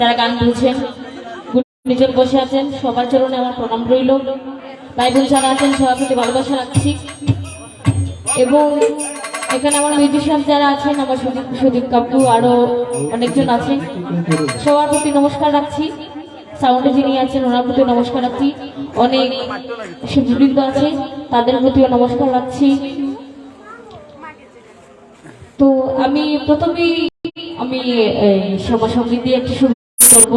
যারা গান বলছেন গুণীজন বসে আছেন, সবার চরণে আমার প্রণাম রইল। ভাই বোন যারা আছেন সবার প্রতি ভালোবাসা রাখছি। এবং এখানে আমার মিউজিশিয়ান যারা আছেন, আমার সুদীপ সুদীপ কাকু আরও অনেকজন আছেন। সবার প্রতি নমস্কার রাখছি। সাউন্ডে যিনি আছেন, ওনার প্রতি নমস্কার রাখছি। অনেক শিল্পীবৃন্দ আছে তাদের প্রতিও নমস্কার রাখছি। তো আমি প্রথমেই আমি সভা সংগীত দিয়ে একটু শুরু করব।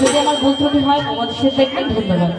যদি আমার ত্রুটি হয়, আমাদের সাথে দেখবেন ধন্যবাদ।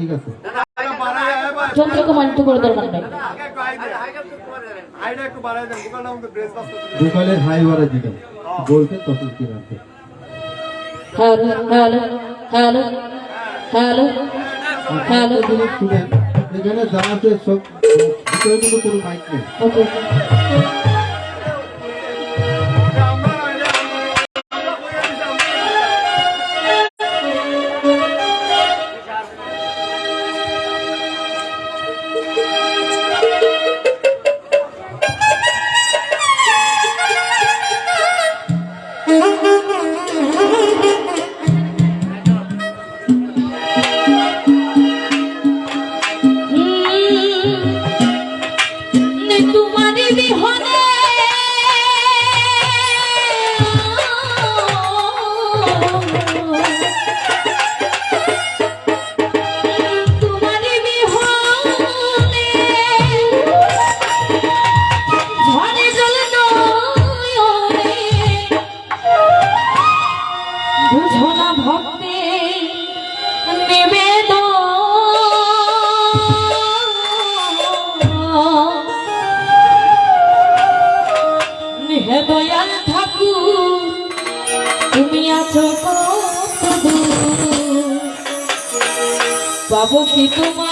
ঠিক আছে। যন্ত্র কমাইতে তো দরকার নাই ভোকালের হাই বাড়া দিবেন বলতে তখন কি রাখবে? Hello hello hello hello hello. একটা এখানে আছে সব কিন্তু কোনো মাইক নেই। う。পাবো কি তোমার?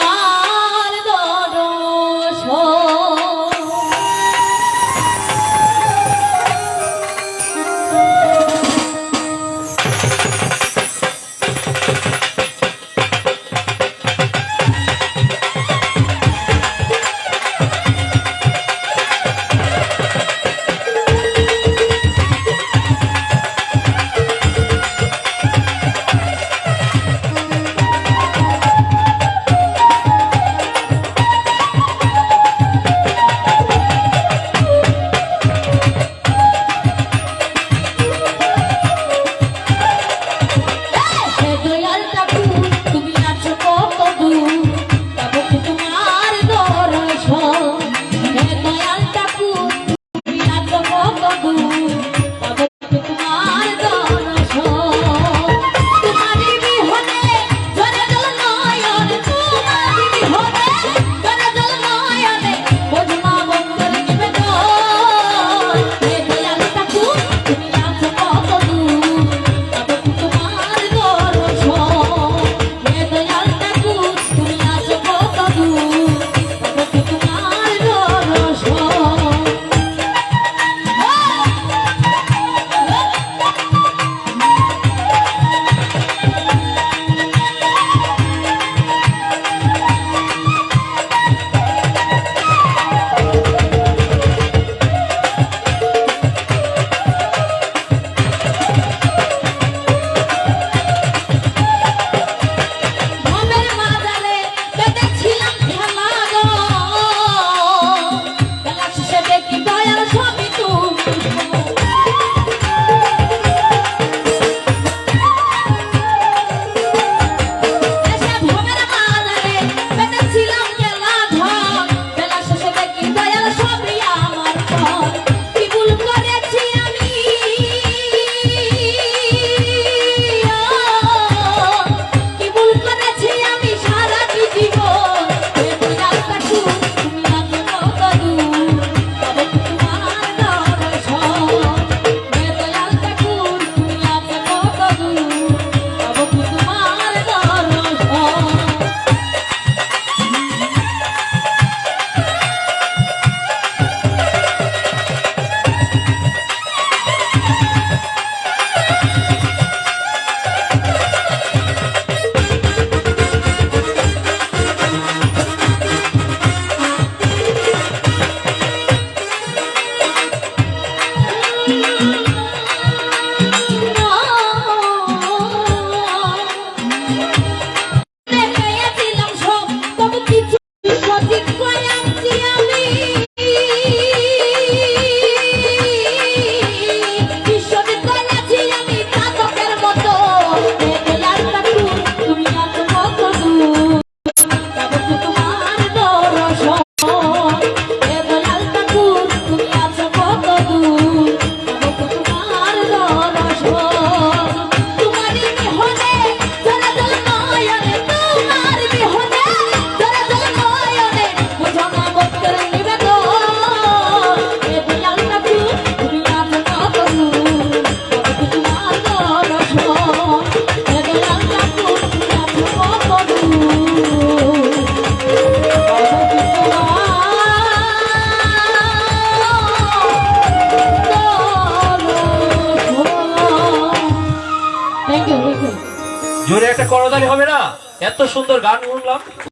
এত সুন্দর গান শুনলাম।